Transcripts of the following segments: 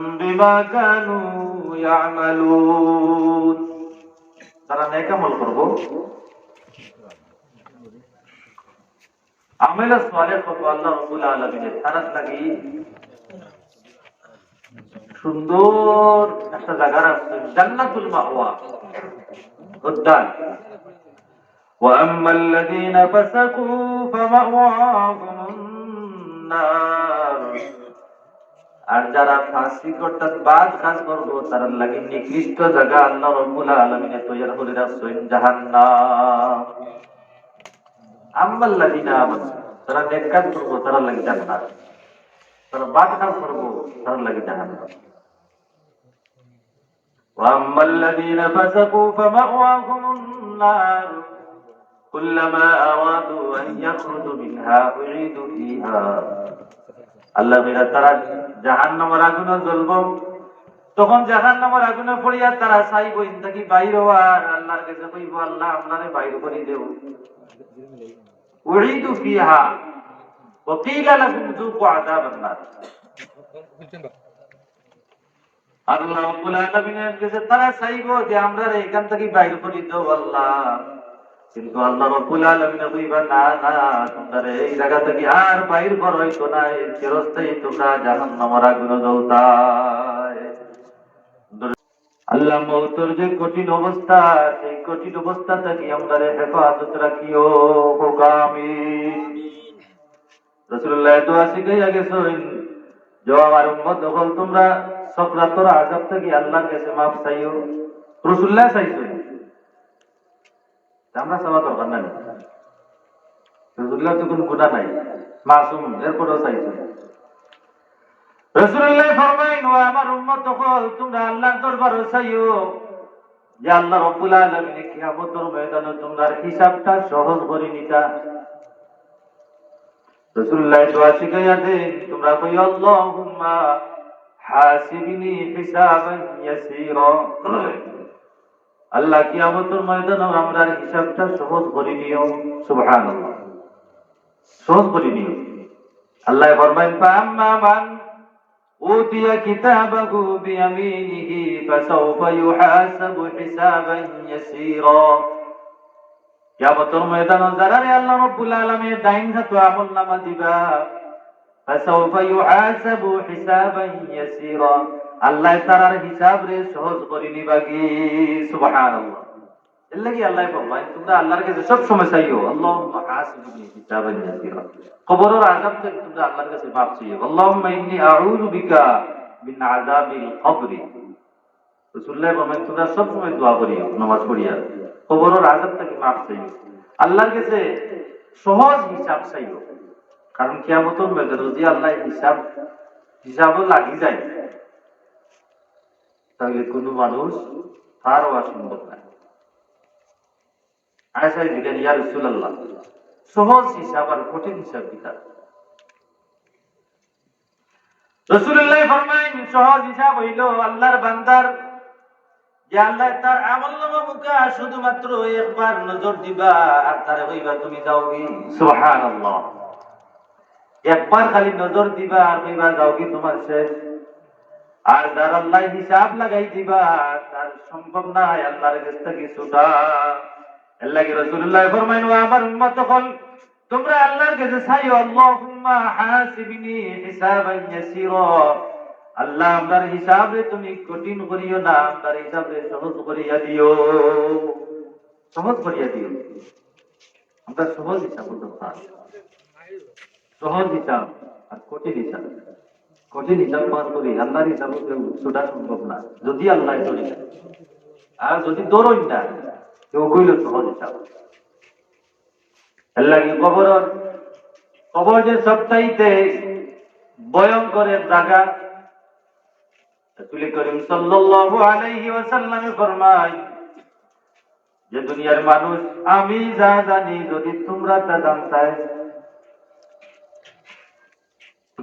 بما كانوا يعملون তারা নেক আমল করব আমল সালেহ করব আল্লাহ রাব্বুল আলামিনের তারাত লাগি সুন্দর একটা জায়গা আছে জান্নাতুল মাওয়া উদ্যান وأما الذين فسقوا فمأواهم النار আর যারা ফাঁসি অর্থাৎ বাদ কাজ করবো তারা লাগে নিকৃষ্ট জায়গা আল্লাহ রব্বুল আলমিনে তৈরি করে রাখছেন জাহান্নাম আম্মাল লাযিনা আমানু তারা নেক কাজ করবো তারা লাগে জান্নাত তারা বাদ কাজ করবো তারা লাগে জাহান্নাম وأما الذين فسقوا فمأواهم النار كلما أرادوا أن يخرجوا منها أعيدوا فيها আল্লাহ মেরা তারা জাহান নামের আগুনে জ্বলব তখন জাহান নামের আগুনে পড়িয়া তারা চাইব ইন্দাকি বাইর হওয়ার আল্লাহর কাছে কইব আল্লাহ আপনারে বাইর করে দেও উড়িদু ফিহা وقيل لهم ذوقوا عذاب النار আল্লাহ রাব্বুল আলামিনের কাছে তারা চাইব যে আমরা এখান থেকে বাইর করে দেও আল্লাহ কিন্তু আল্লাহ রাব্বুল আলামিন কইবা না না তোমরা এই জায়গা থেকে আর বাইর কর হইতো না এর চিরস্থায়ী তোমরা জাহান্নামের আগুনে জ্বলতায়। আল্লাহ মৌতর যে কঠিন অবস্থা, সেই কঠিন অবস্থা থেকে আমরা হেফাজত রাখিও হোকামি রসুল্লাহ দোয়া শিখাইয়া গেছেন যে আমার উম্মত হল তোমরা সক্রাতর আজাব থেকে আল্লাহর কাছে মাফ চাইও। রসুল্লাহ চাইছেন। আমরা চাওয়া দরকার নাই। রসুল্লাহ তো কোনো গুণা নাই, মাসুম, এরপরও চাইছে। রসুল্লাহ ফরমাইন, ও আমার উম্মত হল তোমরা আল্লাহর দরবারে চাইও যে আল্লাহ রব্বুল আলামিন কিয়ামতের ময়দানে হিসাবটা সহজ করে নিতা। রসুল্লাহ দোয়া শিখাইয়া দেন, তোমরা কই, আল্লাহুম্মা হাসিবনি হিসাবান ইয়াসীরা। আল্লাহ কিয়ামতের ময়দানে আমরা হিসাবটা সহজ করে নিও, সুবহানাল্লাহ। সহজ করে নিও। আল্লাহ ফরমায় ফাম্মা মান উতিয়া কিতাবাহু বিয়ামিনিহি ফাসাউফা ইউহাসাবু হিসাবান ইয়াসীরা। কিয়ামতের ময়দানে যারা আল্লাহ রব্বুল আলামিনের ডাইন হাতে আমলনামা দিবা, ফাসাউফা ইউহাসাবু হিসাবান ইয়াসীরা। আল্লাহ তারার হিসাব রে সহজ করে নিবা কি? সুবহানাল্লাহ। এর লাগি আল্লাহ তোমরা আল্লাহর কাছে সব সময় চাইও। আল্লাহুম্মা হাসিবনি হিসাবান কবরের আযাব থেকে তোমরা আল্লাহর কাছে মাফ চাইও। আল্লাহুম্মা ইন্নী আউযু বিকা মিন আযাবিল কবরি। রাসূলুল্লাহ তোমরা সব সময় দোয়া করিও, নামাজ পড়িয়া। কবরের থেকে মাফ চাইও। আল্লাহর কাছে সহজ হিসাব চাইও। কারণ কিয়ামতের ময়দানে যদি আল্লাহ হিসাব, হিসাবও লাগি যায় তাহলে কোনো মানুষ তার হওয়া সম্ভব না আয়সাই দিলেন ইয়া রাসূলুল্লাহ, সহজ হিসাব আর কঠিন হিসাব কিতাব রাসূলুল্লাহ ফরমায়েন, সহজ হিসাব হইল আল্লাহর বান্দার যে আল্লাহ তার আমল শুধুমাত্র একবার নজর দিবা আর তারে হইবা তুমি যাও কি? সুবহানাল্লাহ। একবার খালি নজর দিবা আর কইবা, যাও কি তোমার শেষ? আর যার আল্লাহ হিসাব লাগাই দিবা, তার সম্ভব নাই আল্লাহর কাছ থেকে ছুটা এর লাগি রাসূলুল্লাহ ফরমাইন, আমার উম্মত হল তোমরা আল্লাহর কাছে চাইও, আল্লাহুম্মা হাসিবনি হিসাবান ইয়াসীরা আল্লাহ আমরার হিসাবে তুমি কঠিন করিও না আমরার হিসাবে সহজ করিয়া দিও। সহজ করিয়া দিও। আমরা সহজ হিসাব করতে পারি। সহজ হিসাব আর কঠিন হিসাব। কঠিন হিসাব পার করি আল্লাহর হিসাব ছুটা সম্ভব না। যদি আল্লাহ চলে আর যদি দৌড়ই না কেউ কইল সহজ হিসাব আল্লাহ কবর কবর যে সবচাইতে ভয়ঙ্করের জায়গা রাসূল করিম সাল্লাল্লাহু আলাইহি ওয়াসাল্লামে ফরমায় যে দুনিয়ার মানুষ আমি যা জানি, যদি তোমরা তা জানতাই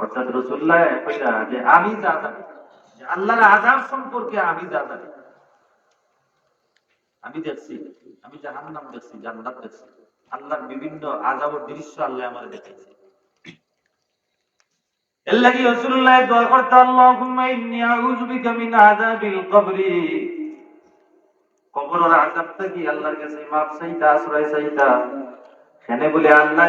অর্থাৎ রসুল্লাহ কইরা যে আমি যা জানি আল্লাহর আজাব সম্পর্কে আমি যা জানি আমি দেখছি, আমি জাহান্নাম দেখছি, জান্নাত দেখছি। আল্লাহর বিভিন্ন দৃশ্য আল্লাহ আমার দেখাইছে। বলে, আল্লাহ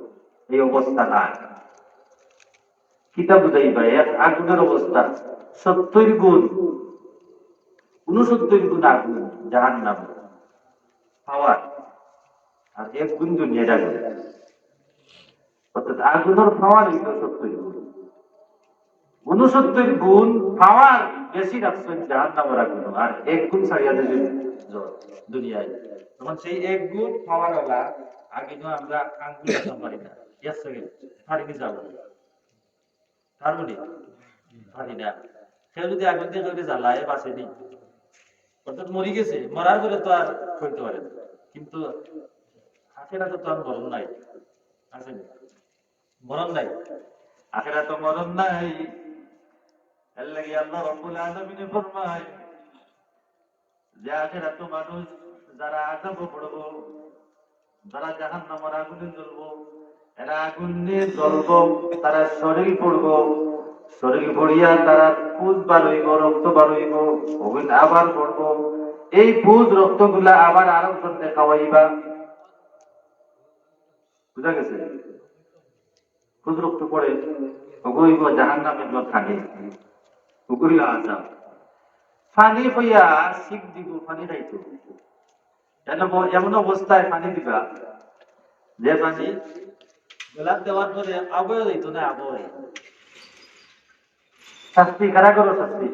এই অবস্থা নাই। কিতা বুঝাইবা এক আগুনের অবস্থা। সত্তর গুণ উনসত্তর গুণ আগুন জাহান নাম পাওয়ার, আর এক গুণ দুনিয়া যাবে অর্থাৎ আগুনের পাওয়ার হইল সত্তর গুণ। উনসত্তর গুণ পাওয়ার বেশি রাখছেন জাহান নামের আগুন, আর এক গুণ ছাড়িয়া দেবে দুনিয়ায়। তখন সেই এক গুণ পাওয়ার আগে আমরা আঙ্গুল পারি না এক সেকেন্ড পারি কি যাব। পারব নি পারি না। সে যদি আগুন দিয়ে যদি জ্বালায় বাঁচেনি অর্থাৎ মরি গেছে, মরার পরে তো আর করতে পারে কিন্তু আখেরা তো আর মরণ নাই। আছে? মরণ নাই? আখেরা তো মরণ নাই। এর লাগি আল্লাহ রব্বুল আলামিনে ফরমায়, যে আখেরা তো মানুষ যারা আজাব পড়ব, যারা জাহান্নামের আগুনে জ্বলবো এরা আগুন নিয়ে জ্বলবো তারা শরীর পড়ব শরীর পড়িয়া তারা পুজ বার রক্ত বার হইব ওগুন আবার পড়ব। এই পুজ রক্তগুলা আবার আরও জনকে খাওয়াইবা। বুঝা গেছে? পুজ রক্ত পড়ে ওগুইব জাহান নামে থাকে ওগুলা আসা ফানি হইয়া শিখ দিব, ফানি রাইতো এমন- অবস্থায় পানি দিবা। যে পানি গোলাপ দেওয়ার পরে আবয় যাইতো না আবয় শাস্তি কারা করো শাস্তি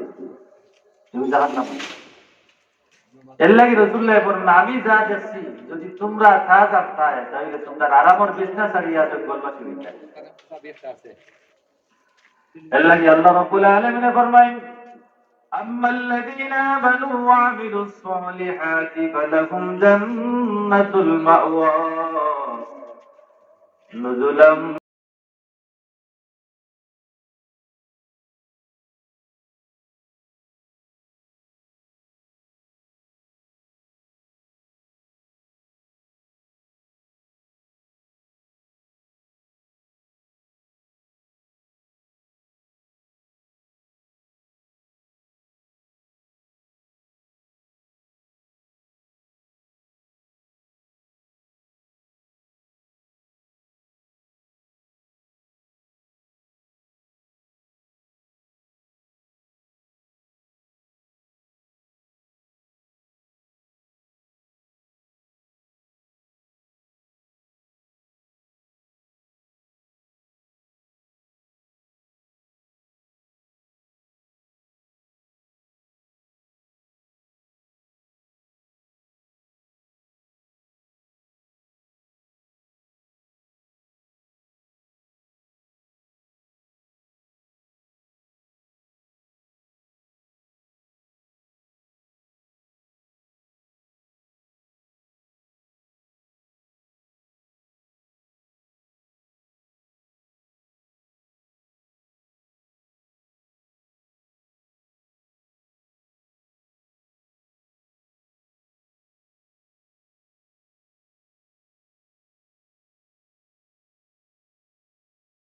তুমি জাহান নাম এর লাগি রসুল্লাহ বলেন আমি যা দেখছি যদি তোমরা তা জানতায় তাহলে তোমরা আরামর বিজনেস হারিয়া জঙ্গল সুবিধা এর লাগি আল্লাহ রাব্বুল আলামিন ফরমায় أما الذين آمنوا وعملوا الصالحات فلهم جنة المأوى نزلا